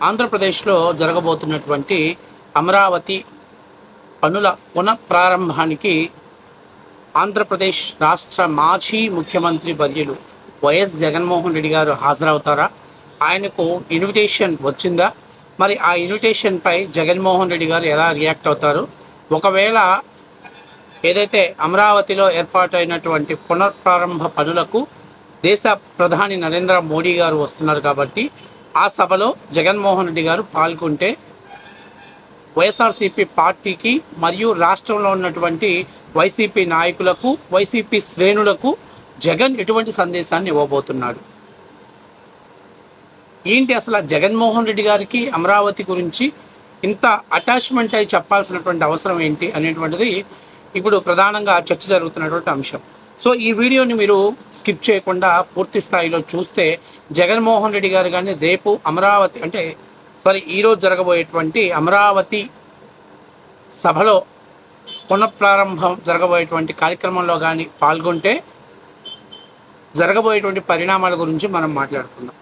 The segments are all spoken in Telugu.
ఆంధ్రప్రదేశ్లో జరగబోతున్నటువంటి అమరావతి పనుల పునఃప్రారంభానికి ఆంధ్రప్రదేశ్ రాష్ట్ర మాజీ ముఖ్యమంత్రి వర్యులు వైఎస్ జగన్మోహన్ రెడ్డి గారు హాజరవుతారా? ఆయనకు ఇన్విటేషన్ వచ్చిందా? మరి ఆ ఇన్విటేషన్పై జగన్మోహన్ రెడ్డి గారు ఎలా రియాక్ట్ అవుతారు? ఒకవేళ ఏదైతే అమరావతిలో ఏర్పాటైనటువంటి పునఃప్రారంభ పనులకు దేశ ప్రధాని నరేంద్ర మోడీ గారు వస్తున్నారు కాబట్టి ఆ సభలో జగన్మోహన్ రెడ్డి గారు పాల్గొంటే వైఎస్ఆర్సీపీ పార్టీకి మరియు రాష్ట్రంలో ఉన్నటువంటి వైసీపీ నాయకులకు వైసీపీ శ్రేణులకు జగన్ ఎటువంటి సందేశాన్ని ఇవ్వబోతున్నాడు? ఏంటి అసలు జగన్మోహన్ రెడ్డి గారికి అమరావతి గురించి ఇంత అటాచ్మెంట్ అయి చెప్పాల్సినటువంటి అవసరం ఏంటి అనేటువంటిది ఇప్పుడు ప్రధానంగా చర్చ జరుగుతున్నటువంటి అంశం. సో ఈ వీడియోని మీరు స్కిప్ చేయకుండా పూర్తి స్థాయిలో చూస్తే జగన్మోహన్ రెడ్డి గారు కానీ రేపు అమరావతి అంటే సారీ ఈరోజు జరగబోయేటువంటి అమరావతి సభలో పునఃప్రారంభం జరగబోయేటువంటి కార్యక్రమంలో కానీ పాల్గొంటే జరగబోయేటువంటి పరిణామాల గురించి మనం మాట్లాడుకుందాం.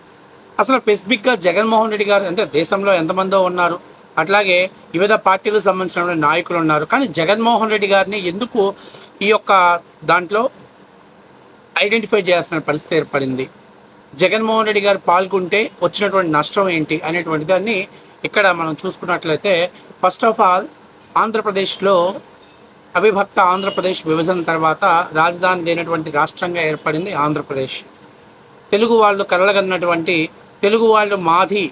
అసలు స్పెసిఫిక్గా జగన్మోహన్ రెడ్డి గారు అంటే దేశంలో ఎంతమందో ఉన్నారు? అట్లాగే వివిధ పార్టీలకు సంబంధించిన నాయకులు ఉన్నారు. కానీ జగన్మోహన్ రెడ్డి గారిని ఎందుకు ఈ యొక్క దాంట్లో ఐడెంటిఫై చేయాల్సిన పరిస్థితి ఏర్పడింది. జగన్మోహన్ రెడ్డి గారు పాల్గొంటే వచ్చినటువంటి నష్టం ఏంటి అనేటువంటి దాన్ని ఇక్కడ మనం చూసుకున్నట్లయితే ఫస్ట్ ఆఫ్ ఆల్ ఆంధ్రప్రదేశ్లో అవిభక్త ఆంధ్రప్రదేశ్ విభజన తర్వాత రాజధాని లేనటువంటి రాష్ట్రంగా ఏర్పడింది ఆంధ్రప్రదేశ్. తెలుగు వాళ్ళు కలగన్నటువంటి తెలుగు వాళ్ళు మాది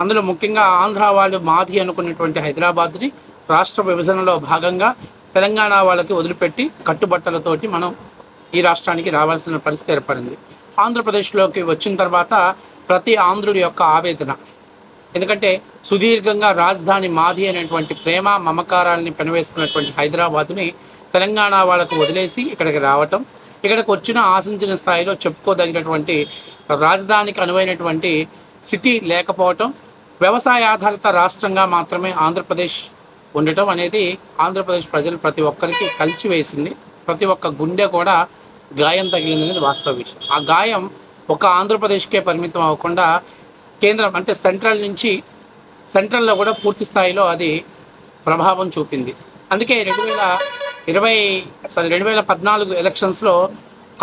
అందులో ముఖ్యంగా ఆంధ్ర వాళ్ళు మాది అనుకున్నటువంటి హైదరాబాద్ని రాష్ట్ర విభజనలో భాగంగా తెలంగాణ వాళ్ళకి వదిలిపెట్టి కట్టుబట్టలతోటి మనం ఈ రాష్ట్రానికి రావాల్సిన పరిస్థితి ఏర్పడింది. ఆంధ్రప్రదేశ్లోకి వచ్చిన తర్వాత ప్రతి ఆంధ్రుడి యొక్క ఆవేదన. ఎందుకంటే సుదీర్ఘంగా రాజధాని మాది అనేటువంటి ప్రేమ మమకారాలని పెనవేసుకున్నటువంటి హైదరాబాద్ని తెలంగాణ వాళ్ళకు వదిలేసి ఇక్కడికి రావటం ఇక్కడికి వచ్చిన ఆశించిన స్థాయిలో చెప్పుకోదగినటువంటి రాజధానికి అనువైనటువంటి సిటీ లేకపోవటం వ్యవసాయ ఆధారిత రాష్ట్రంగా మాత్రమే ఆంధ్రప్రదేశ్ ఉండటం అనేది ఆంధ్రప్రదేశ్ ప్రజలు ప్రతి ఒక్కరికి కలిసివేసింది ప్రతి ఒక్క గుండె కూడా గాయం తగిలింది అనేది వాస్తవ విషయం. ఆ గాయం ఒక ఆంధ్రప్రదేశ్కే పరిమితం అవ్వకుండా కేంద్రం అంటే సెంట్రల్ నుంచి సెంట్రల్లో కూడా పూర్తి స్థాయిలో అది ప్రభావం చూపింది. అందుకే రెండు వేల ఇరవై సారీ రెండు వేల పద్నాలుగు ఎలక్షన్స్లో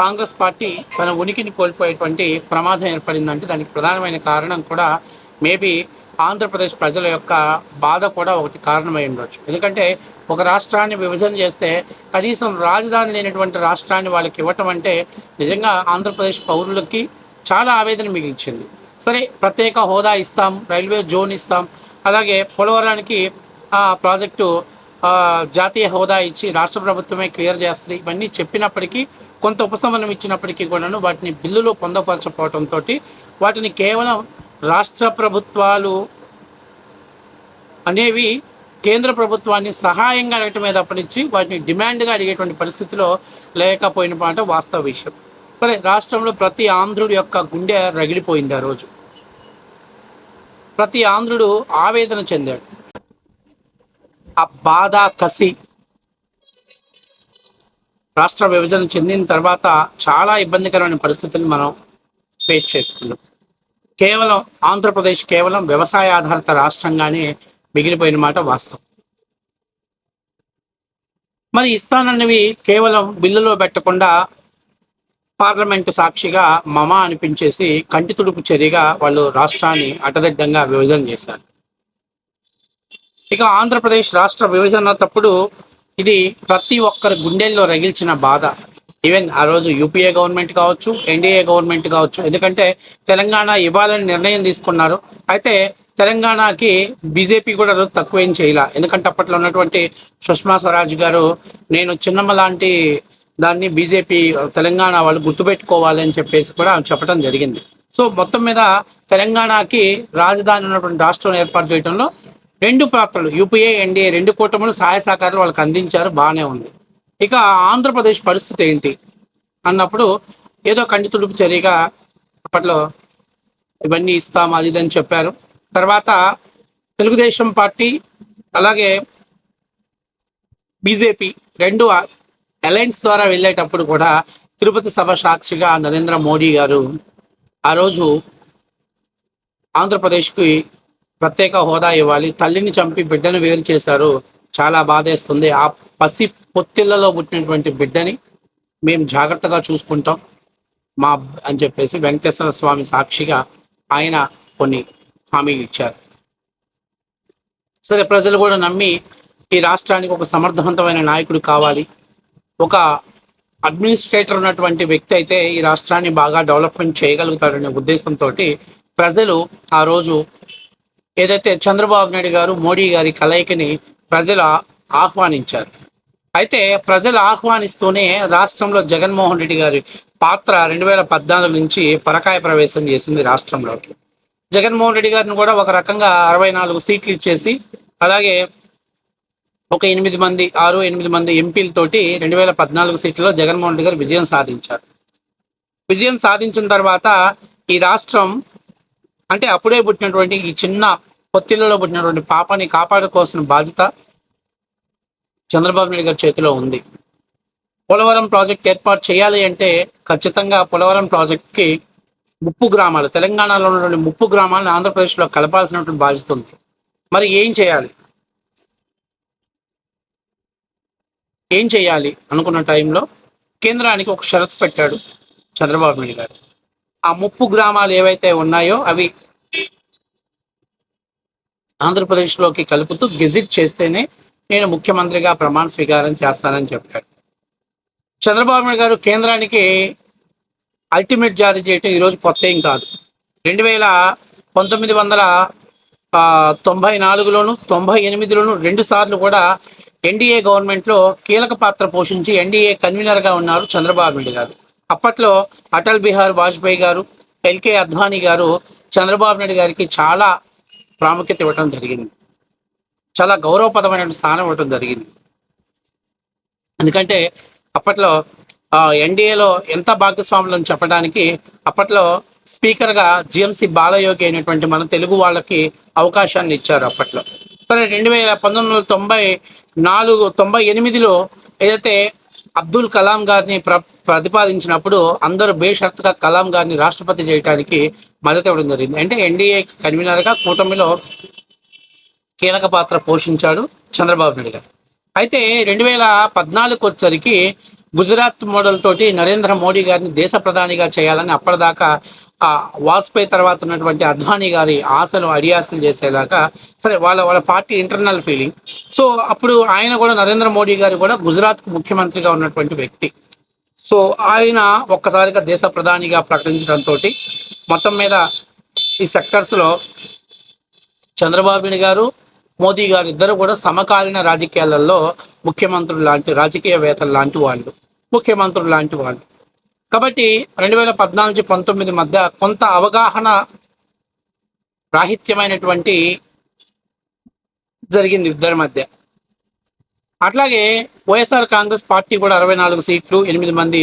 కాంగ్రెస్ పార్టీ తన ఉనికిని కోల్పోయేటువంటి ప్రమాదం ఏర్పడిందంటే దానికి ప్రధానమైన కారణం కూడా మేబీ ఆంధ్రప్రదేశ్ ప్రజల యొక్క బాధ కూడా ఒకటి కారణమై ఉండొచ్చు. ఎందుకంటే ఒక రాష్ట్రాన్ని విభజన చేస్తే కనీసం రాజధాని లేనటువంటి రాష్ట్రాన్ని వాళ్ళకి ఇవ్వటం అంటే నిజంగా ఆంధ్రప్రదేశ్ పౌరులకి చాలా ఆవేదన మిగిల్చింది. సరే ప్రత్యేక హోదా ఇస్తాం రైల్వే జోన్ ఇస్తాం అలాగే పోలవరానికి ఆ ప్రాజెక్టు జాతీయ హోదా ఇచ్చి రాష్ట్ర ప్రభుత్వమే క్లియర్ చేస్తుంది. ఇవన్నీ చెప్పినప్పటికీ కొంత ఉపశమనం ఇచ్చినప్పటికీ కూడాను వాటిని బిల్లులో పొందపరచకపోవడంతో వాటిని కేవలం రాష్ట్ర ప్రభుత్వాలు అనేవి కేంద్ర ప్రభుత్వాన్ని సహాయంగా అడగటమే తప్పనిచ్చి వాటిని డిమాండ్గా అడిగేటువంటి పరిస్థితిలో లేకపోయిన మాట వాస్తవ విషయం. సరే రాష్ట్రంలో ప్రతి ఆంధ్రుడి యొక్క గుండె రగిలిపోయింది ఆ రోజు. ప్రతి ఆంధ్రుడు ఆవేదన చెందాడు. ఆ బాధ కసి రాష్ట్ర విభజన చెందిన తర్వాత చాలా ఇబ్బందికరమైన పరిస్థితులను మనం ఫేస్ చేస్తున్నాం. కేవలం ఆంధ్రప్రదేశ్ కేవలం వ్యవసాయ ఆధారిత రాష్ట్రంగానే మిగిలిపోయిన మాట వాస్తవం. మరి ఇస్తానన్నవి కేవలం బిల్లులో పెట్టకుండా పార్లమెంటు సాక్షిగా మమ అనిపించేసి కంటి తుడుపు చర్యగా వాళ్ళు రాష్ట్రాన్ని అటదిడ్డంగా విభజన చేశారు. ఇక ఆంధ్రప్రదేశ్ రాష్ట్ర విభజన తప్పుడు ఇది ప్రతి ఒక్కరి గుండెల్లో రగిల్చిన బాధ. ఈవెన్ ఆ రోజు యూపీఏ గవర్నమెంట్ కావచ్చు ఎన్డీఏ గవర్నమెంట్ కావచ్చు. ఎందుకంటే తెలంగాణ ఇవ్వాలని నిర్ణయం తీసుకున్నారు. అయితే తెలంగాణకి బీజేపీ కూడా రోజు తక్కువేం చేయాల. ఎందుకంటే అప్పట్లో ఉన్నటువంటి సుష్మా స్వరాజ్ గారు నేను చిన్నమ్మ లాంటి దాన్ని బీజేపీ తెలంగాణ వాళ్ళు గుర్తుపెట్టుకోవాలి అని చెప్పేసి కూడా చెప్పడం జరిగింది. సో మొత్తం మీద తెలంగాణకి రాజధాని ఉన్నటువంటి రాష్ట్రం ఏర్పాటు చేయడంలో రెండు పాత్రలు యూపీఏ ఎన్డీఏ రెండు కూటములు సహాయ సహకారాలు వాళ్ళకి అందించారు బాగానే ఉంది. ఇక ఆంధ్రప్రదేశ్ పరిస్థితి ఏంటి? అన్నప్పుడు ఏదో కంటి తుడుపు చర్యగా అప్పట్లో ఇవన్నీ ఇస్తాం అది ఇది అని చెప్పారు. తర్వాత తెలుగుదేశం పార్టీ అలాగే బీజేపీ రెండు అలయన్స్ ద్వారా వెళ్ళేటప్పుడు కూడా తిరుపతి సభ సాక్షిగా నరేంద్ర మోడీ గారు ఆ రోజు ఆంధ్రప్రదేశ్కి ప్రత్యేక హోదా ఇవ్వాలి తల్లిని చంపి బిడ్డను వేరు చేశారు. చాలా బాధేస్తుంది. ఆ పసి పొత్తిళ్ళలో పుట్టినటువంటి బిడ్డని మేము జాగ్రత్తగా చూసుకుంటాం. మా అని చెప్పేసి వెంకటేశ్వర స్వామి సాక్షిగా ఆయన కొన్ని హామీలు ఇచ్చారు. సరే ప్రజలు కూడా నమ్మి ఈ రాష్ట్రానికి ఒక సమర్థవంతమైన నాయకుడు కావాలి. ఒక అడ్మినిస్ట్రేటర్ ఉన్నటువంటి వ్యక్తి అయితే ఈ రాష్ట్రాన్ని బాగా డెవలప్మెంట్ చేయగలుగుతాడనే ఉద్దేశంతో ప్రజలు ఆ రోజు ఏదైతే చంద్రబాబు నాయుడు గారు మోడీ గారి కలయికని ప్రజలు ఆహ్వానించారు. అయితే ప్రజలు ఆహ్వానిస్తూనే రాష్ట్రంలో జగన్మోహన్ రెడ్డి గారి పాత్ర రెండు వేల పద్నాలుగు నుంచి పరకాయ ప్రవేశం చేసింది రాష్ట్రంలోకి. జగన్మోహన్ రెడ్డి గారిని కూడా ఒక రకంగా అరవై నాలుగు సీట్లు ఇచ్చేసి అలాగే ఒక ఎనిమిది మంది ఆరు ఎనిమిది మంది ఎంపీలతోటి రెండు వేల పద్నాలుగు సీట్లలో జగన్మోహన్ రెడ్డి గారు విజయం సాధించారు. విజయం సాధించిన తర్వాత ఈ రాష్ట్రం అంటే అప్పుడే పుట్టినటువంటి ఈ చిన్న పొత్తిళ్ళలో పుట్టినటువంటి పాపని కాపాడుకోవాల్సిన బాధ్యత చంద్రబాబు నాయుడు గారి చేతిలో ఉంది. పోలవరం ప్రాజెక్ట్ ఏర్పాటు చేయాలి అంటే ఖచ్చితంగా పోలవరం ప్రాజెక్ట్కి ముప్పు గ్రామాలు తెలంగాణలో ఉన్నటువంటి ముప్పు గ్రామాలను ఆంధ్రప్రదేశ్లో కలపాల్సినటువంటి బాధ్యత ఉంది. మరి ఏం చేయాలి? ఏం చేయాలి అనుకున్న టైంలో కేంద్రానికి ఒక షరతు పెట్టాడు చంద్రబాబు నాయుడు గారు. ఆ ముప్పు గ్రామాలు ఏవైతే ఉన్నాయో అవి ఆంధ్రప్రదేశ్లోకి కలుపుతూ గెజిట్ చేస్తేనే నేను ముఖ్యమంత్రిగా ప్రమాణ స్వీకారం చేస్తానని చెప్పాడు చంద్రబాబు నాయుడు గారు కేంద్రానికి అల్టిమేట్ జారీ చేయటం ఈరోజు కొత్త ఏం కాదు. రెండు వేల పంతొమ్మిది వందల తొంభై నాలుగులోను తొంభై ఎనిమిదిలోను రెండు సార్లు కూడా ఎన్డీఏ గవర్నమెంట్లో కీలక పాత్ర పోషించి ఎన్డీఏ కన్వీనర్గా ఉన్నారు చంద్రబాబు నాయుడు గారు. అప్పట్లో అటల్ బిహార్ వాజ్పేయి గారు ఎల్కే అద్వానీ గారు చంద్రబాబు నాయుడు గారికి చాలా ప్రాముఖ్యత ఇవ్వటం జరిగింది. చాలా గౌరవపదమైన స్థానం ఇవ్వటం జరిగింది. ఎందుకంటే అప్పట్లో ఎన్డీఏలో ఎంత భాగస్వాములను చెప్పడానికి అప్పట్లో స్పీకర్గా జిఎంసి బాలయోగి అయినటువంటి మన తెలుగు వాళ్ళకి అవకాశాన్ని ఇచ్చారు అప్పట్లో. సరే రెండు వేల పంతొమ్మిది వందల తొంభై నాలుగు తొంభై ఎనిమిదిలో ఏదైతే అబ్దుల్ కలాం గారిని ప్ర ప్రతిపాదించినప్పుడు అందరూ బేషరత్గా కలాం గారిని రాష్ట్రపతి చేయడానికి మద్దతు ఇవ్వడం జరిగింది. అంటే ఎన్డీఏ కన్వీనర్గా కూటమిలో కీలక పాత్ర పోషించాడు చంద్రబాబు నాయుడు గారు. అయితే రెండు వేల పద్నాలుగు వచ్చరికి గుజరాత్ మోడల్ తోటి నరేంద్ర మోడీ గారిని దేశ ప్రధానిగా చేయాలని అప్పటిదాకా వాజ్పేయి తర్వాత ఉన్నటువంటి అద్వానీ గారి ఆశలు అడియాసలు చేసేదాకా సరే వాళ్ళ వాళ్ళ పార్టీ ఇంటర్నల్ ఫీలింగ్ సో అప్పుడు ఆయన కూడా నరేంద్ర మోడీ గారు కూడా గుజరాత్కు ముఖ్యమంత్రిగా ఉన్నటువంటి వ్యక్తి. సో ఆయన ఒక్కసారిగా దేశ ప్రధానిగా ప్రకటించడంతో మొత్తం మీద ఈ సెక్టర్స్లో చంద్రబాబు నాయుడు గారు మోదీ గారు ఇద్దరు కూడా సమకాలీన రాజకీయాలలో ముఖ్యమంత్రులు లాంటి రాజకీయవేత్తలు లాంటి వాళ్ళు ముఖ్యమంత్రులు లాంటి వాళ్ళు. కాబట్టి రెండు వేల పద్నాలుగు పంతొమ్మిది మధ్య కొంత అవగాహన రాహిత్యమైనటువంటి జరిగింది ఇద్దరి మధ్య. అట్లాగే వైఎస్ఆర్ కాంగ్రెస్ పార్టీ కూడా అరవై నాలుగు సీట్లు ఎనిమిది మంది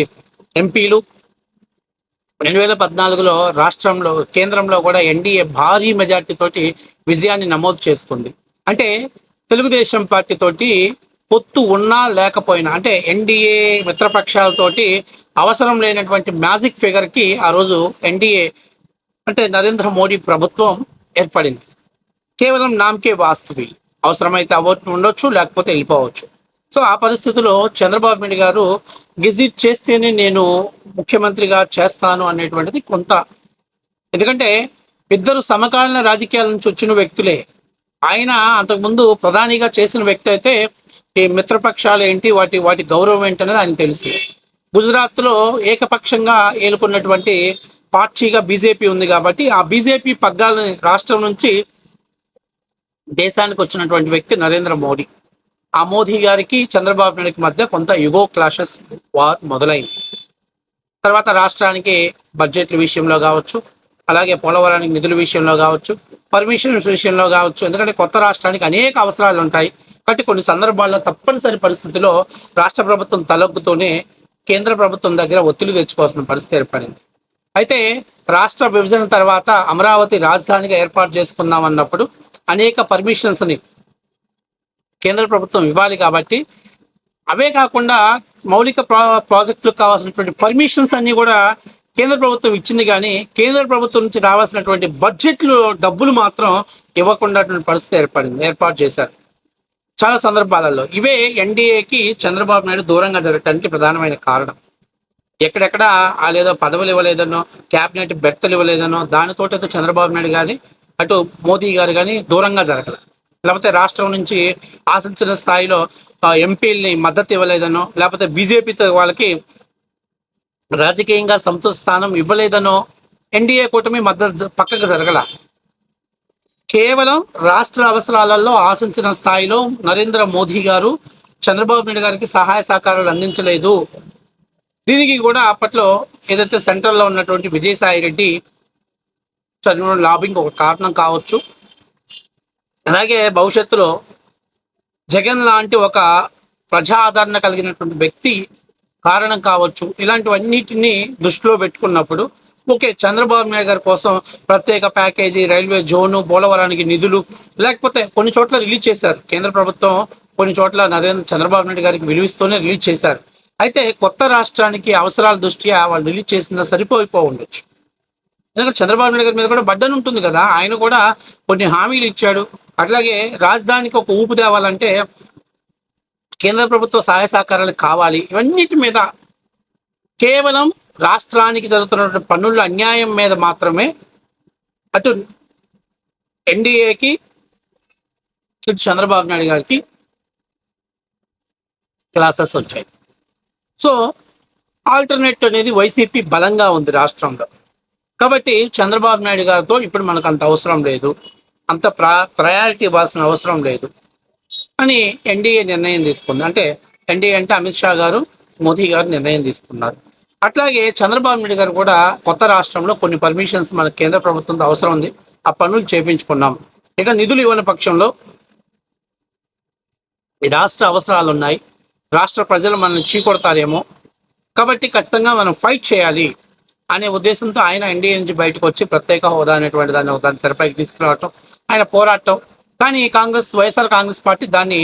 ఎంపీలు. రెండు వేల పద్నాలుగులో రాష్ట్రంలో కేంద్రంలో కూడా ఎన్డీఏ భారీ మెజార్టీతోటి విజయాన్ని నమోదు చేసుకుంది. అంటే తెలుగుదేశం పార్టీతోటి పొత్తు ఉన్నా లేకపోయినా అంటే ఎన్డీఏ మిత్రపక్షాలతోటి అవసరం లేనటువంటి మ్యాజిక్ ఫిగర్కి ఆ రోజు ఎన్డీఏ అంటే నరేంద్ర మోడీ ప్రభుత్వం ఏర్పడింది. కేవలం నామకే వాస్తవి. అవసరమైతే అవ్వచ్చు ఉండొచ్చు లేకపోతే వెళ్ళిపోవచ్చు. సో ఆ పరిస్థితిలో చంద్రబాబు నాయుడు గారు గెజిట్ చేస్తేనే నేను ముఖ్యమంత్రిగా చేస్తాను అనేటువంటిది కొంత. ఎందుకంటే ఇద్దరు సమకాలీన రాజకీయాల నుంచి వచ్చిన వ్యక్తులే. ఆయన అంతకుముందు ప్రధానిగా చేసిన వ్యక్తి అయితే ఈ మిత్రపక్షాలు ఏంటి వాటి వాటి గౌరవం ఏంటనేది ఆయన తెలుసు. గుజరాత్లో ఏకపక్షంగా ఏలుకున్నటువంటి పార్టీగా బీజేపీ ఉంది కాబట్టి ఆ బీజేపీ పగ్గాలని రాష్ట్రం నుంచి దేశానికి వచ్చినటువంటి వ్యక్తి నరేంద్ర మోడీ. ఆ మోదీ గారికి చంద్రబాబు నాయుడికి మధ్య కొంత యుగో క్లాషెస్ వార్ మొదలైంది. తర్వాత రాష్ట్రానికి బడ్జెట్ల విషయంలో కావచ్చు అలాగే పోలవరానికి నిధుల విషయంలో కావచ్చు పర్మిషన్ విషయంలో కావచ్చు. ఎందుకంటే కొత్త రాష్ట్రానికి అనేక అవసరాలు ఉంటాయి. కాబట్టి కొన్ని సందర్భాల్లో తప్పనిసరి పరిస్థితిలో రాష్ట్ర ప్రభుత్వం తలొగ్గుతూనే కేంద్ర ప్రభుత్వం దగ్గర ఒత్తిడి తెచ్చుకోవాల్సిన పరిస్థితి ఏర్పడింది. అయితే రాష్ట్ర విభజన తర్వాత అమరావతి రాజధానిగా ఏర్పాటు చేసుకుందాం అన్నప్పుడు అనేక పర్మిషన్స్ని కేంద్ర ప్రభుత్వం ఇవ్వాలి కాబట్టి అవే కాకుండా మౌలిక ప్రా ప్రాజెక్టులకు కావాల్సినటువంటి పర్మిషన్స్ అన్నీ కూడా కేంద్ర ప్రభుత్వం ఇచ్చింది కానీ కేంద్ర ప్రభుత్వం నుంచి రావాల్సినటువంటి బడ్జెట్లో డబ్బులు మాత్రం ఇవ్వకుండా పరిస్థితి ఏర్పడింది ఏర్పాటు చేశారు. చాలా సందర్భాలలో ఇవే ఎన్డీఏకి చంద్రబాబు నాయుడు దూరంగా జరగటానికి ప్రధానమైన కారణం. ఎక్కడెక్కడ ఆ లేదో పదవులు ఇవ్వలేదనో క్యాబినెట్ బెర్తలు ఇవ్వలేదనో దానితో చంద్రబాబు నాయుడు కానీ అటు మోదీ గారు కానీ దూరంగా జరగదు లేకపోతే రాష్ట్రం నుంచి ఆశించిన స్థాయిలో ఎంపీల్ని మద్దతు ఇవ్వలేదనో లేకపోతే బీజేపీతో వాళ్ళకి రాజకీయంగా సంతోష స్థానం ఇవ్వలేదనో ఎన్డీఏ కూటమి మద్దతు పక్కకు జరగల. కేవలం రాష్ట్ర అవసరాలలో ఆశించిన స్థాయిలో నరేంద్ర మోదీ గారు చంద్రబాబు నాయుడు గారికి సహాయ సహకారాలు అందించలేదు. దీనికి కూడా అప్పట్లో ఏదైతే సెంట్రల్లో ఉన్నటువంటి విజయసాయి రెడ్డి చదివిన లాబింగ్ ఒక కారణం కావచ్చు. అలాగే భవిష్యత్తులో జగన్ లాంటి ఒక ప్రజా ఆదరణ కలిగినటువంటి వ్యక్తి కారణం కావచ్చు. ఇలాంటివన్నిటిని దృష్టిలో పెట్టుకున్నప్పుడు ఓకే చంద్రబాబు నాయుడు గారి కోసం ప్రత్యేక ప్యాకేజీ రైల్వే జోను పోలవరానికి నిధులు లేకపోతే కొన్ని చోట్ల రిలీజ్ చేశారు. కేంద్ర ప్రభుత్వం కొన్ని చోట్ల నరేంద్ర చంద్రబాబు నాయుడు గారికి విలువిస్తూనే రిలీజ్ చేశారు. అయితే కొత్త రాష్ట్రానికి అవసరాల దృష్ట్యా వాళ్ళు రిలీజ్ చేసిన సరిపోయిపో ఉండొచ్చు. ఎందుకంటే చంద్రబాబు నాయుడు గారి మీద కూడా బడ్డన్ ఉంటుంది కదా. ఆయన కూడా కొన్ని హామీలు ఇచ్చాడు. అట్లాగే రాజధానికి ఒక ఊపు తేవాలంటే కేంద్ర ప్రభుత్వ సహాయ సహకారాలు కావాలి. ఇవన్నిటి మీద కేవలం రాష్ట్రానికి జరుగుతున్నటువంటి పన్నుల అన్యాయం మీద మాత్రమే అటు ఎన్డీఏకి ఇటు చంద్రబాబు నాయుడు గారికి క్లాసెస్ వచ్చాయి. సో ఆల్టర్నేట్ అనేది వైసీపీ బలంగా ఉంది రాష్ట్రంలో. కాబట్టి చంద్రబాబు నాయుడు గారితో ఇప్పుడు మనకు అంత అవసరం లేదు. అంత ప్రా ప్రయారిటీ ఇవ్వాల్సిన అవసరం లేదు. అని ఎన్డీఏ నిర్ణయం తీసుకుంది. అంటే ఎన్డీఏ అంటే అమిత్ షా గారు మోదీ గారు నిర్ణయం తీసుకున్నారు. అట్లాగే చంద్రబాబు నాయుడు గారు కూడా కొత్త రాష్ట్రంలో కొన్ని పర్మిషన్స్ మన కేంద్ర ప్రభుత్వంతో అవసరం ఉంది. ఆ పనులు చేపించుకున్నాం. ఇక నిధులు ఇవ్వని పక్షంలో ఈ రాష్ట్ర అవసరాలు ఉన్నాయి. రాష్ట్ర ప్రజలు మనల్ని చీకొడతారేమో. కాబట్టి ఖచ్చితంగా మనం ఫైట్ చేయాలి అనే ఉద్దేశంతో ఆయన ఎన్డీఏ నుంచి బయటకు వచ్చి ప్రత్యేక హోదా అనేటువంటి దాన్ని దాన్ని తెరపైకి తీసుకురావటం ఆయన పోరాటం కానీ కాంగ్రెస్ వైఎస్ఆర్ కాంగ్రెస్ పార్టీ దాన్ని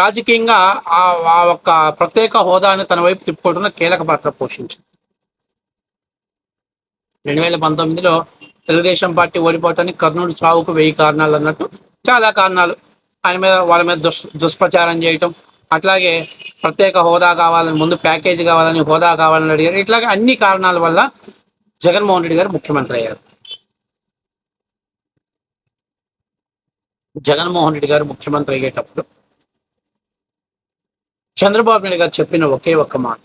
రాజకీయంగా ఆ ఆ ఒక్క ప్రత్యేక హోదాను తన వైపు తిప్పుకోవడంలో కీలక పాత్ర పోషించింది. రెండు వేల పంతొమ్మిదిలో తెలుగుదేశం పార్టీ ఓడిపోవటానికి కర్నూలు చావుకు వెయ్యి కారణాలు అన్నట్టు చాలా కారణాలు. ఆయన మీద వాళ్ళ మీద దుష్ దుష్ప్రచారం చేయటం అట్లాగే ప్రత్యేక హోదా కావాలని ముందు ప్యాకేజీ కావాలని హోదా కావాలని అడిగారు. ఇట్లాగే అన్ని కారణాల వల్ల జగన్మోహన్ రెడ్డి గారు ముఖ్యమంత్రి అయ్యారు. జగన్మోహన్ రెడ్డి గారు ముఖ్యమంత్రి అయ్యేటప్పుడు చంద్రబాబు నాయుడు గారు చెప్పిన ఒకే ఒక్క మాట.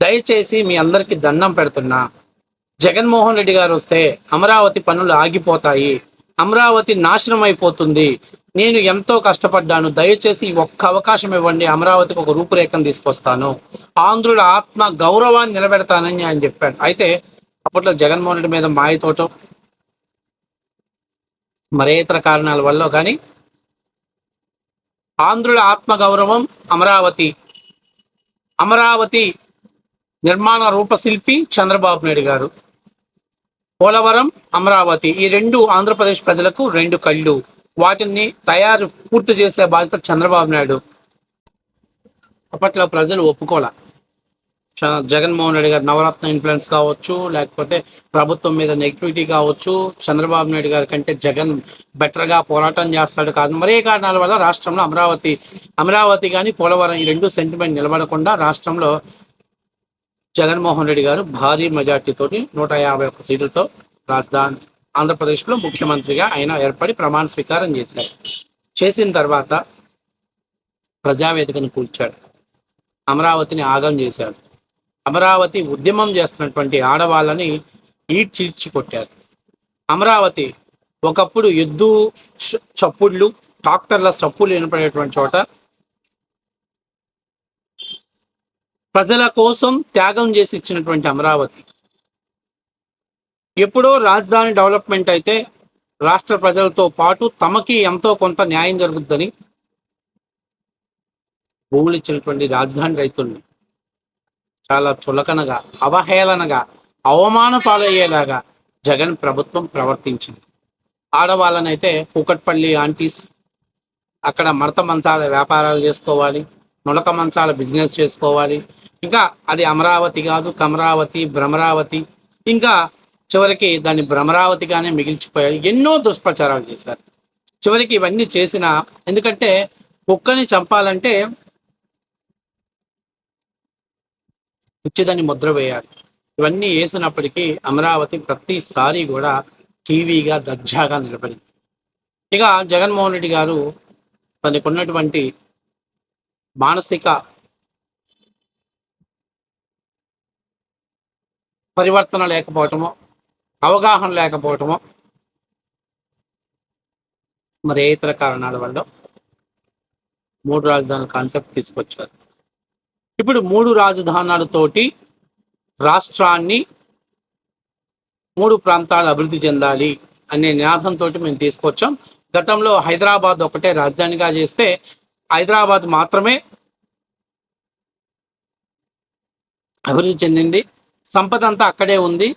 దయచేసి మీ అందరికీ దండం పెడుతున్నా. జగన్మోహన్ రెడ్డి గారు వస్తే అమరావతి పనులు ఆగిపోతాయి. అమరావతి నాశనం అయిపోతుంది. నేను ఎంతో కష్టపడ్డాను. దయచేసి ఒక్క అవకాశం ఇవ్వండి. అమరావతికి ఒక రూపురేఖను తీసుకొస్తాను. ఆంధ్రుల ఆత్మ గౌరవాన్ని నిలబెడతానని ఆయన చెప్పాడు అయితే అప్పట్లో జగన్మోహన్ రెడ్డి మీద మాయతోటో మరే ఇతర కారణాల వల్ల కానీ ఆంధ్రుల ఆత్మ గౌరవం అమరావతి అమరావతి నిర్మాణ రూపశిల్పి చంద్రబాబు నాయుడు గారు. పోలవరం అమరావతి ఈ రెండు ఆంధ్రప్రదేశ్ ప్రజలకు రెండు కళ్ళు. వాటిని తయారు పూర్తి చేసే బాధ్యత చంద్రబాబు నాయుడు. అప్పట్లో ప్రజలు ఒప్పుకోలే. జగన్మోహన్ రెడ్డి గారి నవరత్న ఇన్ఫ్లుయెన్స్ కావచ్చు లేకపోతే ప్రభుత్వం మీద నెగిటివిటీ కావచ్చు చంద్రబాబు నాయుడు గారి కంటే జగన్ బెటర్గా పోరాటం చేస్తాడు కాదు. మరే కారణాల వల్ల రాష్ట్రంలో అమరావతి అమరావతి కానీ పోలవరం ఈ రెండు సెంటిమెంట్ నిలబడకుండా రాష్ట్రంలో జగన్మోహన్ రెడ్డి గారు భారీ మెజార్టీతోటి నూట యాభై ఒక్క సీట్లతో రాజధాని ఆంధ్రప్రదేశ్లో ముఖ్యమంత్రిగా ఆయన ఏర్పడి ప్రమాణ స్వీకారం చేశారు. చేసిన తర్వాత ప్రజావేదికను కూల్చాడు. అమరావతిని ఆగం చేశాడు. అమరావతి ఉద్యమం చేస్తున్నటువంటి ఆడవాళ్ళని ఈడ్చిడ్చి కొట్టారు. అమరావతి ఒకప్పుడు ఎద్దు చప్పుళ్ళు ట్రాక్టర్ల చప్పులు వినపడేటువంటి చోట ప్రజల కోసం త్యాగం చేసి ఇచ్చినటువంటి అమరావతి. ఎప్పుడో రాజధాని డెవలప్మెంట్ అయితే రాష్ట్ర ప్రజలతో పాటు తమకి ఎంతో కొంత న్యాయం జరుగుద్దని భూములు ఇచ్చినటువంటి రాజధాని రైతుల్ని చాలా చులకనగా అవహేళనగా అవమాన పాలయ్యేలాగా జగన్ ప్రభుత్వం ప్రవర్తించింది. ఆడవాళ్ళనైతే కూకట్పల్లి ఆంటీస్ అక్కడ మడత మంచాల వ్యాపారాలు చేసుకోవాలి నులక మంచాల బిజినెస్ చేసుకోవాలి. ఇంకా అది అమరావతి కాదు కమరావతి భ్రమరావతి ఇంకా చివరికి దాన్ని భ్రమరావతిగానే మిగిల్చిపోయారు ఎన్నో దుష్ప్రచారాలు చేశారు. చివరికి ఇవన్నీ చేసిన ఎందుకంటే కుక్కని చంపాలంటే ఉచితని ముద్ర వేయాలి. ఇవన్నీ వేసినప్పటికీ అమరావతి ప్రతిసారి కూడా టీవీగా దర్జాగా నిలబడింది. ఇక జగన్మోహన్ రెడ్డి గారు తనకున్నటువంటి మానసిక పరివర్తన లేకపోవటమో అవగాహన లేకపోవటమో మరి ఏ ఇతర కారణాల వల్ల మూడు రాజధానుల కాన్సెప్ట్ తీసుకొచ్చారు? ఇప్పుడు మూడు రాజధానులతోటి రాష్ట్రాన్ని మూడు ప్రాంతాలు అభివృద్ధి చెందాలి అనే నినాదంతో మేము తీసుకొచ్చాం. గతంలో హైదరాబాద్ ఒకటే రాజధానిగా చేస్తే హైదరాబాద్ మాత్రమే అభివృద్ధి చెందింది. సంపద అంతా అక్కడే ఉంది.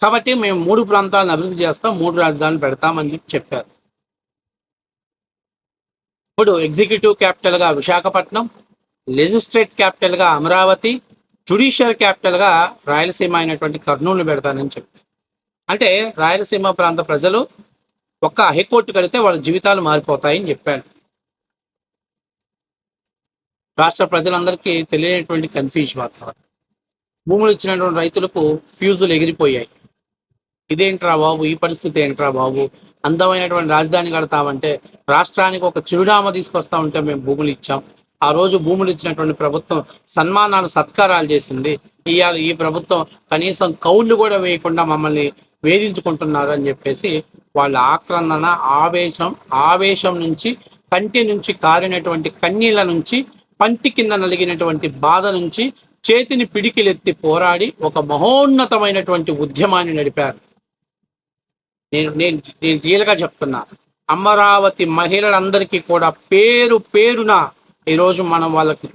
కాబట్టి మేము మూడు ప్రాంతాలను అభివృద్ధి చేస్తాం మూడు రాజధానులు పెడతామని చెప్పి చెప్పారు. ఇప్పుడు ఎగ్జిక్యూటివ్ క్యాపిటల్గా విశాఖపట్నం లెజిస్ట్రేట్ క్యాపిటల్గా అమరావతి జుడిషియల్ క్యాపిటల్గా రాయలసీమ అయినటువంటి కర్నూలు పెడతానని చెప్పి. అంటే రాయలసీమ ప్రాంత ప్రజలు ఒక్క హైకోర్టు కడితే వాళ్ళ జీవితాలు మారిపోతాయని చెప్పాడు రాష్ట్ర ప్రజలందరికీ తెలియనటువంటి కన్ఫ్యూజ్ వాతావరణం. భూములు ఇచ్చినటువంటి రైతులకు ఫ్యూజులు ఎగిరిపోయాయి. ఇదేంట్రా బాబు? ఈ పరిస్థితి ఏంట్రా బాబు? అందమైనటువంటి రాజధాని కడతామంటే రాష్ట్రానికి ఒక చిరునామా తీసుకొస్తా ఉంటే మేము భూములు ఇచ్చాం. ఆ రోజు భూములు ఇచ్చినటువంటి ప్రభుత్వం సన్మానాలు సత్కారాలు చేసింది. ఇవాళ ఈ ప్రభుత్వం కనీసం కౌళ్ళు కూడా వేయకుండా మమ్మల్ని వేధించుకుంటున్నారు అని చెప్పేసి వాళ్ళ ఆక్రందన ఆవేశం ఆవేశం నుంచి కంటి నుంచి కారినటువంటి కన్నీళ్ళ నుంచి పంటి కింద నలిగినటువంటి బాధ నుంచి చేతిని పిడికిలెత్తి పోరాడి ఒక మహోన్నతమైనటువంటి ఉద్యమాన్ని నడిపారు. నేను నేను నేను రియల్గా చెప్తున్నా. అమరావతి మహిళలందరికీ కూడా పేరు పేరున ఈరోజు మనం వాళ్ళకి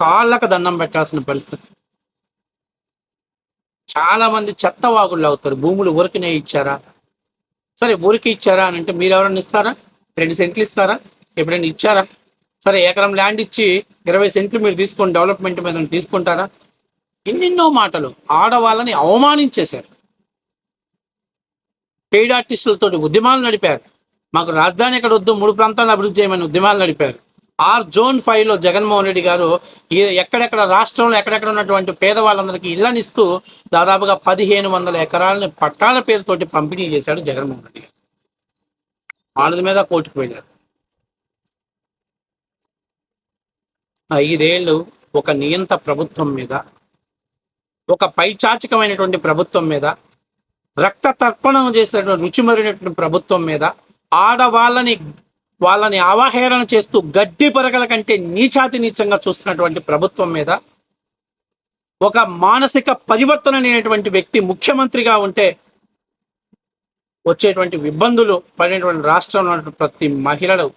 కాళ్ళకు దండం పెట్టాల్సిన పరిస్థితి. చాలా మంది చెత్త వాగుళ్ళు అవుతారు. భూములు ఉరికినే ఇచ్చారా? సరే ఊరికి ఇచ్చారా అని అంటే మీరు ఎవరైనా ఇస్తారా? రెండు సెంట్లు ఇస్తారా? ఎప్పుడైనా ఇచ్చారా? సరే ఎకరం ల్యాండ్ ఇచ్చి ఇరవై సెంట్లు మీరు తీసుకొని డెవలప్మెంట్ మీద తీసుకుంటారా? ఎన్నెన్నో మాటలు. ఆడవాళ్ళని అవమానించేశారు. పెయిడ్ ఆర్టిస్టులతో ఉద్యమాలు నడిపారు. మాకు రాజధాని ఎక్కడ వద్దు? మూడు ప్రాంతాలను అభివృద్ధి చేయమని ఉద్యమాలు నడిపారు. ఆర్ జోన్ ఫైవ్లో జగన్మోహన్ రెడ్డి గారు ఎక్కడెక్కడ రాష్ట్రంలో ఎక్కడెక్కడ ఉన్నటువంటి పేదవాళ్ళందరికీ ఇళ్ళనిస్తూ దాదాపుగా పదిహేను వందల ఎకరాలని పట్టాల పేరుతోటి పంపిణీ చేశాడు జగన్మోహన్ రెడ్డి గారు. వాళ్ళ మీద కోర్టుకు వెళ్ళారు. ఐదేళ్ళు ఒక నియంత ప్రభుత్వం మీద ఒక పైచాచికమైనటువంటి ప్రభుత్వం మీద రక్త తర్పణం చేసినటువంటి రుచిమరినటువంటి ప్రభుత్వం మీద ఆడవాళ్ళని వాళ్ళని అవహేళన చేస్తూ గడ్డి పరకల కంటే నీచాతి నీచంగా చూస్తున్నటువంటి ప్రభుత్వం మీద ఒక మానసిక పరివర్తన లేనటువంటి వ్యక్తి ముఖ్యమంత్రిగా ఉంటే వచ్చేటువంటి ఇబ్బందులు పడినటువంటి రాష్ట్రంలో ఉన్నటువంటి ప్రతి మహిళలు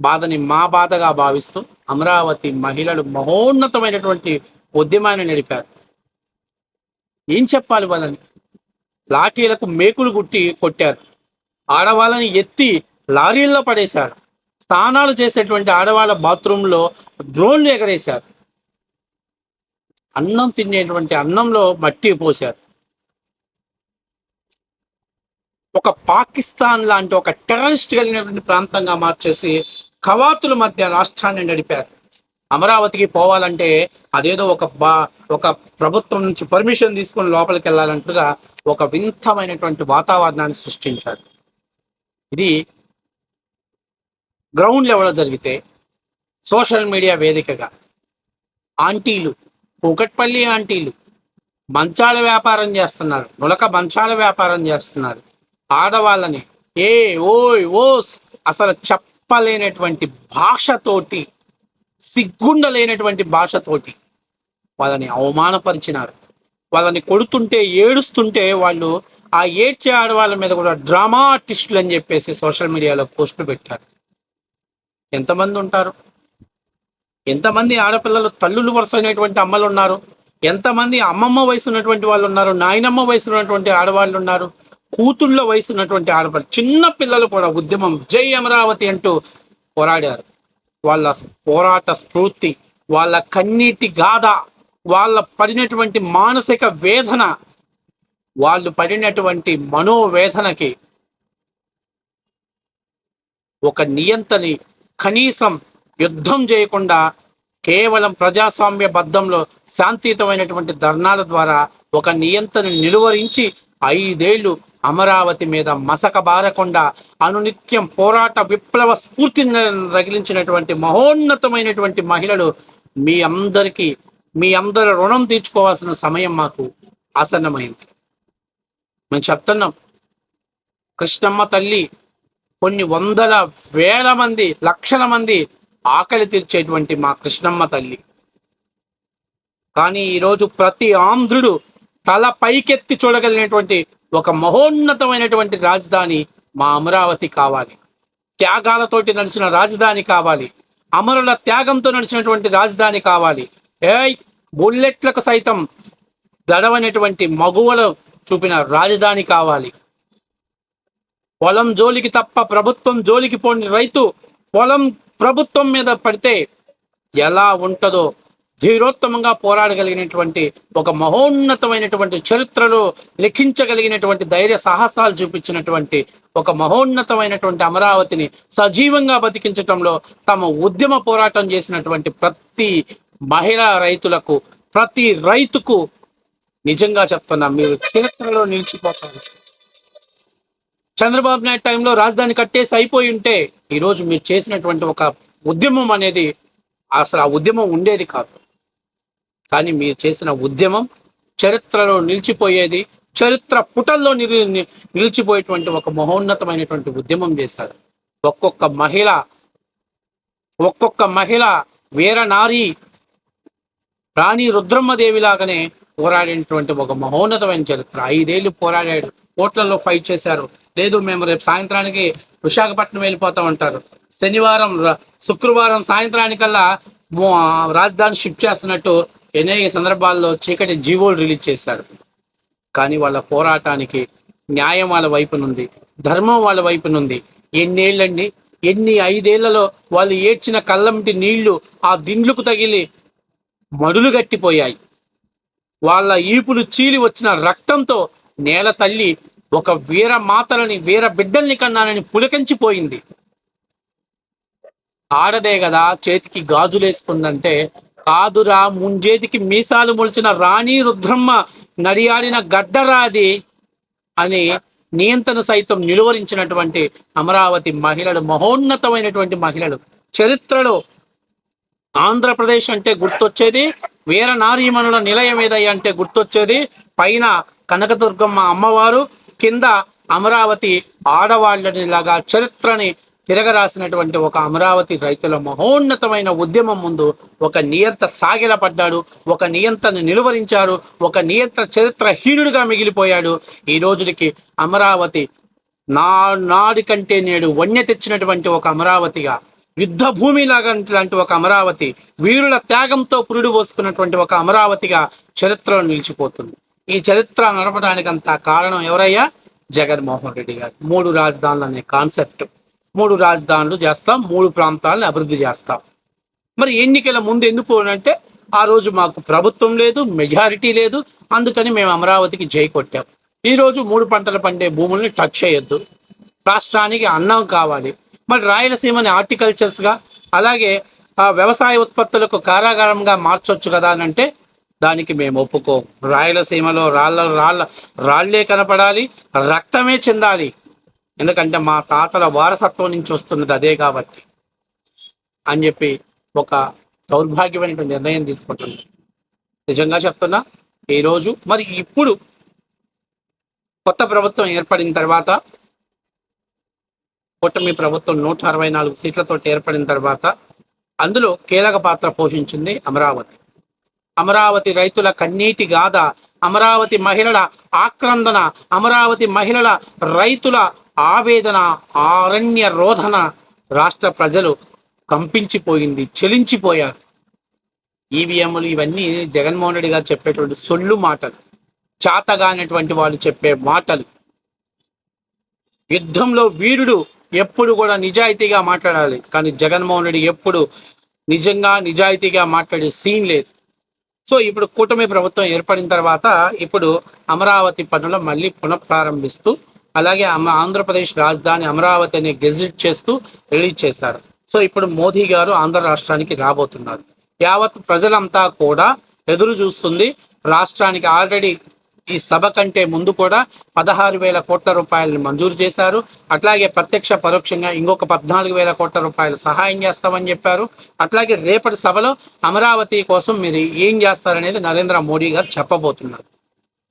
బాధని మా బాధగా భావిస్తూ అమరావతి మహిళలు మహోన్నతమైనటువంటి ఉద్యమాన్ని నడిపారు. ఏం చెప్పాలి వాళ్ళని? లాఠీలకు మేకులు గుట్టి కొట్టారు. ఆడవాళ్ళని ఎత్తి లారీల్లో పడేశారు. స్నానాలు చేసేటువంటి ఆడవాళ్ళ బాత్రూంలో డ్రోన్లు ఎగరేశారు. అన్నం తినేటువంటి అన్నంలో మట్టి పోశారు. ఒక పాకిస్తాన్ లాంటి ఒక టెర్రరిస్ట్ కలిగినటువంటి ప్రాంతంగా మార్చేసి కవాతుల మధ్య రాష్ట్రాన్ని నడిపారు. అమరావతికి పోవాలంటే అదేదో ఒక బా ఒక ప్రభుత్వం నుంచి పర్మిషన్ తీసుకొని లోపలికి వెళ్ళాలంటుగా ఒక వింతమైనటువంటి వాతావరణాన్ని సృష్టించారు. ఇది గ్రౌండ్ లెవెల్లో జరిగితే సోషల్ మీడియా వేదికగా ఆంటీలు కూకట్పల్లి ఆంటీలు మంచాల వ్యాపారం చేస్తున్నారు నులక మంచాల వ్యాపారం చేస్తున్నారు. ఆడవాళ్ళని ఏ ఓయ్ ఓస్ అసలు చెప్పలేనటువంటి భాషతోటి సిగ్గుండలేనటువంటి భాషతోటి వాళ్ళని అవమానపరిచినారు. వాళ్ళని కొడుతుంటే ఏడుస్తుంటే వాళ్ళు ఆ ఏడ్చే ఆడవాళ్ళ మీద కూడా డ్రామా ఆర్టిస్టులు అని చెప్పేసి సోషల్ మీడియాలో పోస్టులు పెట్టారు. ఎంతమంది ఉంటారు ఎంతమంది ఆడపిల్లలు తల్లులు వరుసైనటువంటి అమ్మలు ఉన్నారు ఎంతమంది అమ్మమ్మ వయసు ఉన్నటువంటి వాళ్ళు ఉన్నారు నాయనమ్మ వయసు ఉన్నటువంటి ఆడవాళ్ళు ఉన్నారు కూతుళ్ళ వయసు ఉన్నటువంటి ఆడపిల్లలు చిన్న పిల్లలు కూడా ఉద్యమం జై అమరావతి అంటూ పోరాడారు. వాళ్ళ పోరాట స్ఫూర్తి వాళ్ళ కన్నీటి గాథ వాళ్ళ పడినటువంటి మానసిక వేదన వాళ్ళు పడినటువంటి మనోవేదనకి ఒక నియంతని కనీసం యుద్ధం చేయకుండా కేవలం ప్రజాస్వామ్య బద్ధంలో శాంతియుతమైనటువంటి ధర్నాల ద్వారా ఒక నియంత్రణ నిలువరించి ఐదేళ్ళు అమరావతి మీద మసక బారకుండా అనునిత్యం పోరాట విప్లవ స్ఫూర్తిని రగిలించినటువంటి మహోన్నతమైనటువంటి మహిళలు మీ అందరికీ మీ అందరి రుణం తీర్చుకోవాల్సిన సమయం మాకు ఆసన్నమైంది. మేము చెప్తున్నాం కృష్ణమ్మ తల్లి కొన్ని వందల వేల మంది లక్షల మంది ఆకలి తీర్చేటువంటి మా కృష్ణమ్మ తల్లి. కానీ ఈరోజు ప్రతి ఆంధ్రుడు తల పైకెత్తి చూడగలిగినటువంటి ఒక మహోన్నతమైనటువంటి రాజధాని మా అమరావతి కావాలి. త్యాగాలతోటి నడిచిన రాజధాని కావాలి. అమరుల త్యాగంతో నడిచినటువంటి రాజధాని కావాలి. ఏయ్ బుల్లెట్లకు సైతం దడవనటువంటి మగువలు చూపిన రాజధాని కావాలి. పొలం జోలికి తప్ప ప్రభుత్వం జోలికి పోని రైతు పొలం ప్రభుత్వం మీద పడితే ఎలా ఉంటుందో ధీరోత్తమంగా పోరాడగలిగినటువంటి ఒక మహోన్నతమైనటువంటి చరిత్రలో లిఖించగలిగినటువంటి ధైర్య సాహసాలు చూపించినటువంటి ఒక మహోన్నతమైనటువంటి అమరావతిని సజీవంగా బతికించటంలో తమ ఉద్యమ పోరాటం చేసినటువంటి ప్రతి మహిళా రైతులకు ప్రతి రైతుకు నిజంగా చెప్తున్నా మీరు చరిత్రలో నిలిచిపోతారు. చంద్రబాబు నాయుడు టైంలో రాజధాని కట్టేసి అయిపోయి ఉంటే ఈరోజు మీరు చేసినటువంటి ఒక ఉద్యమం అనేది అసలు ఆ ఉద్యమం ఉండేది కాదు. కానీ మీరు చేసిన ఉద్యమం చరిత్రలో నిలిచిపోయేది చరిత్ర పుటల్లో నిలి ని- నిలిచిపోయేటువంటి ఒక మహోన్నతమైనటువంటి ఉద్యమం చేశారు. ఒక్కొక్క మహిళ ఒక్కొక్క మహిళ వీర నారి రాణి రుద్రమ్మదేవి లాగానే పోరాడినటువంటి ఒక మహోన్నతమైన చరిత్ర. ఐదేళ్ళు పోరాడాడు. కోర్టులలో ఫైట్ చేశారు. లేదు మేము రేపు సాయంత్రానికి విశాఖపట్నం వెళ్ళిపోతా ఉంటారు. శనివారం శుక్రవారం సాయంత్రానికల్లా రాజధాని షిఫ్ట్ చేస్తున్నట్టు అనేక సందర్భాల్లో చీకటి జీవోలు రిలీజ్ చేశారు. కానీ వాళ్ళ పోరాటానికి న్యాయం వాళ్ళ వైపునుంది ధర్మం వాళ్ళ వైపునుంది ఎన్నేళ్ళండి ఎన్ని ఐదేళ్ళలో వాళ్ళు ఏడ్చిన కళ్ళంటి నీళ్ళు ఆ దిండ్లకు తగిలి మడులు గట్టిపోయాయి. వాళ్ళ ఈపులు చీలి వచ్చిన రక్తంతో నేల తల్లి ఒక వీర మాతలని వీర బిడ్డల్ని కన్నానని పులకించిపోయింది. ఆడదే కదా చేతికి గాజులేసుకుందంటే కాదురా ముంజేతికి మీసాలు మొలిచిన రాణి రుద్రమ్మ నడియాడిన గడ్డరాది అని నియంత్రణ సైతం నిలువరించినటువంటి అమరావతి మహిళలు మహోన్నతమైనటువంటి మహిళలు. చరిత్రలో ఆంధ్రప్రదేశ్ అంటే గుర్తొచ్చేది వీర నారీమణుల నిలయం ఏదయ్య అంటే గుర్తొచ్చేది పైన కనకదుర్గమ్మ అమ్మవారు కింద అమరావతి ఆడవాళ్ళని లాగా చరిత్రని తిరగరాసినటువంటి ఒక అమరావతి రైతుల మహోన్నతమైన ఉద్యమం ముందు ఒక నియంత సాగిలపడ్డాడు ఒక నియంతను నిలువరించారు ఒక నియంత్ర చరిత్రహీనుడిగా మిగిలిపోయాడు. ఈ రోజుకి అమరావతి నా నాడి కంటే నేడు వన్య తెచ్చినటువంటి ఒక అమరావతిగా యుద్ధ భూమిలాగా లాంటి ఒక అమరావతి వీరుల త్యాగంతో పురుడు పోసుకున్నటువంటి ఒక అమరావతిగా చరిత్రలో నిలిచిపోతుంది. ఈ చరిత్ర నడపడానికి అంత కారణం ఎవరయ్యా? జగన్మోహన్ రెడ్డి గారు. మూడు రాజధానులు అనే కాన్సెప్ట్. మూడు రాజధానులు చేస్తాం మూడు ప్రాంతాలను అభివృద్ధి చేస్తాం. మరి ఎన్నికల ముందు ఎందుకు అంటే ఆ రోజు మాకు ప్రభుత్వం లేదు మెజారిటీ లేదు అందుకని మేము అమరావతికి జై కొట్టాం. ఈ రోజు మూడు పంటలు పండే భూముల్ని టచ్ చేయొద్దు. రాష్ట్రానికి అన్నం కావాలి. మరి రాయలసీమని హార్టికల్చర్స్గా అలాగే ఆ వ్యవసాయ ఉత్పత్తులకు కారాగారంగా మార్చొచ్చు కదా అని అంటే దానికి మేము ఒప్పుకోం. రాయలసీమలో రాళ్ళ రాళ్ళ రాళ్ళే కనపడాలి రక్తమే చెందాలి. ఎందుకంటే మా తాతల వారసత్వం నుంచి వస్తున్నది అదే కాబట్టి అని చెప్పి ఒక దౌర్భాగ్యమైనటువంటి నిర్ణయం తీసుకుంటుంది. నిజంగా చెప్తున్నా ఈరోజు మరి ఇప్పుడు కొత్త ప్రభుత్వం ఏర్పడిన తర్వాత కూటమి ప్రభుత్వం నూట అరవై నాలుగు సీట్లతో ఏర్పడిన తర్వాత అందులో కీలక పాత్ర పోషించింది అమరావతి. అమరావతి రైతుల కన్నీటి గాథ అమరావతి మహిళల ఆక్రందన అమరావతి మహిళల రైతుల ఆవేదన ఆరణ్య రోధన రాష్ట్ర ప్రజలు కంపించిపోయింది చెలించిపోయారు. ఈవీఎంలు ఇవన్నీ జగన్మోహన్ రెడ్డి గారు చెప్పేటువంటి సొల్లు మాటలు చాతగానటువంటి వాళ్ళు చెప్పే మాటలు. యుద్ధంలో వీరుడు ఎప్పుడు కూడా నిజాయితీగా మాట్లాడాలి కానీ జగన్మోహన్ రెడ్డి ఎప్పుడు నిజంగా నిజాయితీగా మాట్లాడే సీన్ లేదు. సో ఇప్పుడు కూటమి ప్రభుత్వం ఏర్పడిన తర్వాత ఇప్పుడు అమరావతి పనులు మళ్ళీ పునఃప్రారంభిస్తూ అలాగే ఆంధ్రప్రదేశ్ రాజధాని అమరావతి అనే గెజిట్ చేస్తూ రిలీజ్ చేశారు. సో ఇప్పుడు మోదీ గారు ఆంధ్ర రాష్ట్రానికి రాబోతున్నారు. యావత్ ప్రజలంతా కూడా ఎదురు చూస్తుంది రాష్ట్రానికి ఆల్రెడీ ఈ సభ కంటే ముందు కూడా పదహారు వేల కోట్ల రూపాయలను మంజూరు చేశారు. అట్లాగే ప్రత్యక్ష పరోక్షంగా ఇంకొక పద్నాలుగు వేల కోట్ల రూపాయలు సహాయం చేస్తామని చెప్పారు. అట్లాగే రేపటి సభలో అమరావతి కోసం మీరు ఏం చేస్తారనేది నరేంద్ర మోడీ గారు చెప్పబోతున్నారు.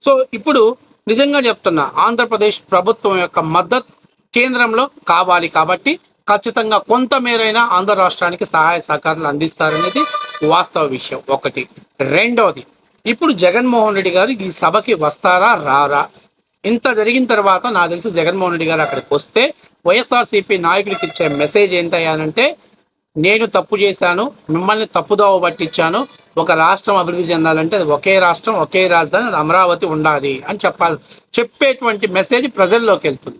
సో ఇప్పుడు నిజంగా చెప్తున్నా ఆంధ్రప్రదేశ్ ప్రభుత్వం యొక్క మద్దతు కేంద్రంలో కావాలి కాబట్టి ఖచ్చితంగా కొంతమేరైనా ఆంధ్ర రాష్ట్రానికి సహాయ సహకారాలు అందిస్తారనేది వాస్తవ విషయం. ఒకటి. రెండవది ఇప్పుడు జగన్మోహన్ రెడ్డి గారు ఈ సభకి వస్తారా రారా? ఇంత జరిగిన తర్వాత నాకు తెలిసి జగన్మోహన్ రెడ్డి గారు అక్కడికి వస్తే వైఎస్ఆర్సీపీ నాయకుడికి ఇచ్చే మెసేజ్ ఏంటంటే నేను తప్పు చేశాను మిమ్మల్ని తప్పుదోవ పట్టించాను. ఒక రాష్ట్రం అభివృద్ధి చెందాలంటే అది ఒకే రాష్ట్రం ఒకే రాజధాని అది అమరావతి ఉండాలి అని చెప్పాలి. చెప్పేటువంటి మెసేజ్ ప్రజల్లోకి వెళ్తుంది.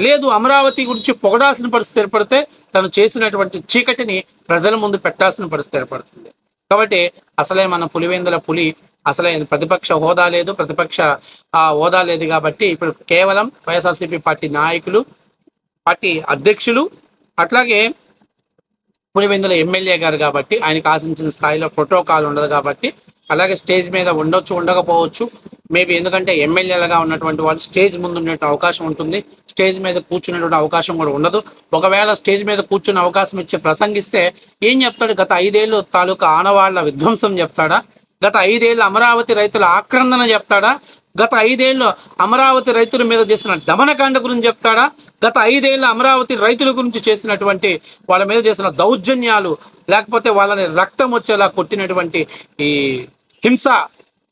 లేదు అమరావతి గురించి పొగడాల్సిన పరిస్థితి ఏర్పడితే తను చేసినటువంటి చీకటిని ప్రజల ముందు పెట్టాల్సిన పరిస్థితి ఏర్పడుతుంది. కాబట్టి అసలే మన పులివెందుల పులి అసలే ప్రతిపక్ష హోదా లేదు ప్రతిపక్ష హోదా లేదు కాబట్టి ఇప్పుడు కేవలం వైఎస్ఆర్సీపీ పార్టీ నాయకులు పార్టీ అధ్యక్షులు అట్లాగే పులివెందుల ఎమ్మెల్యే గారు కాబట్టి ఆయనకు ఆశించిన స్థాయిలో ప్రోటోకాల్ ఉండదు కాబట్టి అలాగే స్టేజ్ మీద ఉండొచ్చు ఉండకపోవచ్చు. మేబీ ఎందుకంటే ఎమ్మెల్యేలుగా ఉన్నటువంటి వాళ్ళు స్టేజ్ ముందు ఉండే అవకాశం ఉంటుంది. స్టేజ్ మీద కూర్చునేటువంటి అవకాశం కూడా ఉండదు. ఒకవేళ స్టేజ్ మీద కూర్చునే అవకాశం ఇచ్చి ప్రసంగిస్తే ఏం చెప్తాడు? గత ఐదేళ్ళు తాలూకా ఆనవాళ్ళ విధ్వంసం చెప్తాడా? గత ఐదేళ్ళు అమరావతి రైతుల ఆక్రందన చెప్తాడా? గత ఐదేళ్ళు అమరావతి రైతుల మీద చేసిన దమనకాండ గురించి చెప్తాడా? గత ఐదేళ్ళు అమరావతి రైతుల గురించి చేసినటువంటి వాళ్ళ మీద చేసిన దౌర్జన్యాలు లేకపోతే వాళ్ళని రక్తం వచ్చేలా కొట్టినటువంటి ఈ హింస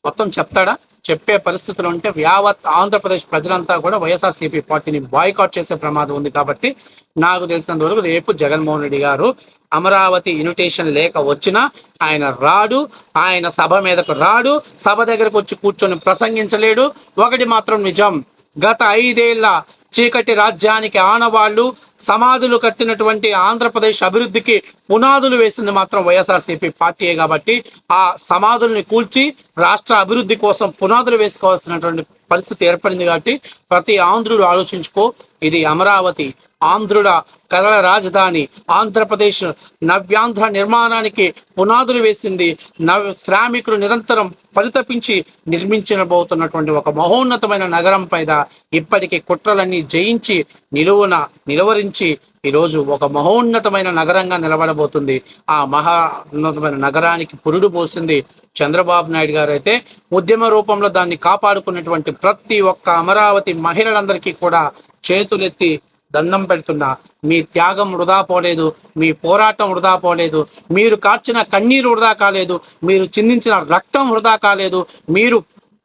మొత్తం చెప్తాడా? చెప్పే పరిస్థితులు ఉంటే యావత్ ఆంధ్రప్రదేశ్ ప్రజలంతా కూడా వైఎస్ఆర్సీపీ పార్టీని బాయ్కాట్ చేసే ప్రమాదం ఉంది కాబట్టి నాకు తెలిసినంత వరకు రేపు జగన్మోహన్ రెడ్డి గారు అమరావతి ఇన్విటేషన్ లేక వచ్చినా ఆయన రాడు ఆయన సభ మీదకు రాడు సభ దగ్గరకు వచ్చి కూర్చొని ప్రసంగించలేడు. ఒకటి మాత్రం నిజం గత ఐదేళ్ళ చీకటి రాజ్యానికి ఆనవాళ్ళు సమాధులు కట్టినటువంటి ఆంధ్రప్రదేశ్ అభివృద్ధికి పునాదులు వేసింది మాత్రం వైఎస్ఆర్సీపీ పార్టీయే కాబట్టి ఆ సమాధుల్ని కూల్చి రాష్ట్ర అభివృద్ధి కోసం పునాదులు వేసుకోవాల్సినటువంటి పరిస్థితి ఏర్పడింది కాబట్టి ప్రతి ఆంధ్రుడు ఆలోచించుకో ఇది అమరావతి ఆంధ్రుడ కళల రాజధాని ఆంధ్రప్రదేశ్ నవ్యాంధ్ర నిర్మాణానికి పునాదులు వేసింది. నవ్ శ్రామికులు నిరంతరం పరితపించి నిర్మించబోతున్నటువంటి ఒక మహోన్నతమైన నగరం పైన ఇప్పటికీ కుట్రలన్నీ జయించి నిలువున నిలువరించి ఈరోజు ఒక మహోన్నతమైన నగరంగా నిలబడబోతుంది. ఆ మహా ఉన్నతమైన నగరానికి పురుడు పోసింది చంద్రబాబు నాయుడు గారు అయితే ఉద్యమ రూపంలో దాన్ని కాపాడుకున్నటువంటి ప్రతి ఒక్క అమరావతి మహిళలందరికీ కూడా చేతులెత్తి దండం పెడుతున్నా. మీ త్యాగం వృధా పోలేదు మీ పోరాటం వృధా పోలేదు మీరు కార్చిన కన్నీరు వృధా కాలేదు మీరు చిందించిన రక్తం వృధా కాలేదు మీరు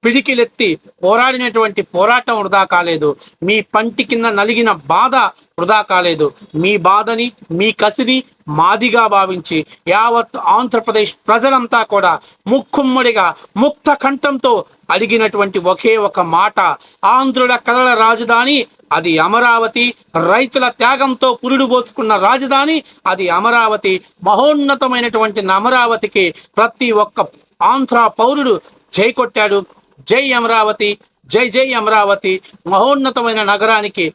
పిడికిలెత్తి పోరాడినటువంటి పోరాటం వృధా కాలేదు. మీ పంటి కింద నలిగిన బాధ వృధా కాలేదు. మీ బాధని మీ కసిని మాదిగా భావించి యావత్ ఆంధ్రప్రదేశ్ ప్రజలంతా కూడా ముక్కుమ్మడిగా ముక్త కంఠంతో అడిగినటువంటి ఒకే ఒక మాట ఆంధ్రుల కళల రాజధాని అది అమరావతి రైతుల త్యాగంతో పురుడు పోసుకున్న రాజధాని అది అమరావతి. మహోన్నతమైనటువంటి అమరావతికి ప్రతి ఒక్క ఆంధ్ర పౌరుడు చేకొట్టాడు. జై అమరావతి జై జై అమరావతి మహోన్నతమైన నగరానికి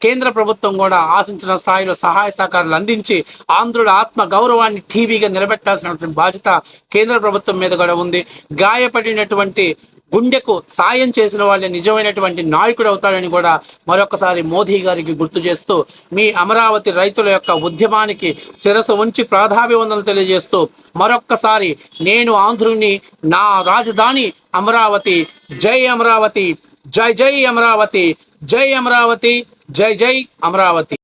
కేంద్ర ప్రభుత్వం కూడా ఆశించిన స్థాయిలో సహాయ సహకారాలు అందించి ఆంధ్రుల ఆత్మ గౌరవాన్ని టీవీగా నిలబెట్టాల్సినటువంటి బాధ్యత కేంద్ర ప్రభుత్వం మీద కూడా ఉంది. గాయపడినటువంటి గుండెకు సాయం చేసిన వాళ్ళే నిజమైనటువంటి నాయకుడు అవుతాడని కూడా మరొకసారి మోదీ గారికి గుర్తు చేస్తూ మీ అమరావతి రైతుల యొక్క ఉద్యమానికి శిరసు ఉంచి ప్రాధాభివందనలు తెలియజేస్తూ మరొక్కసారి నేను ఆంధ్రుని నా రాజధాని అమరావతి జై అమరావతి జై జై అమరావతి జై అమరావతి జై జై అమరావతి.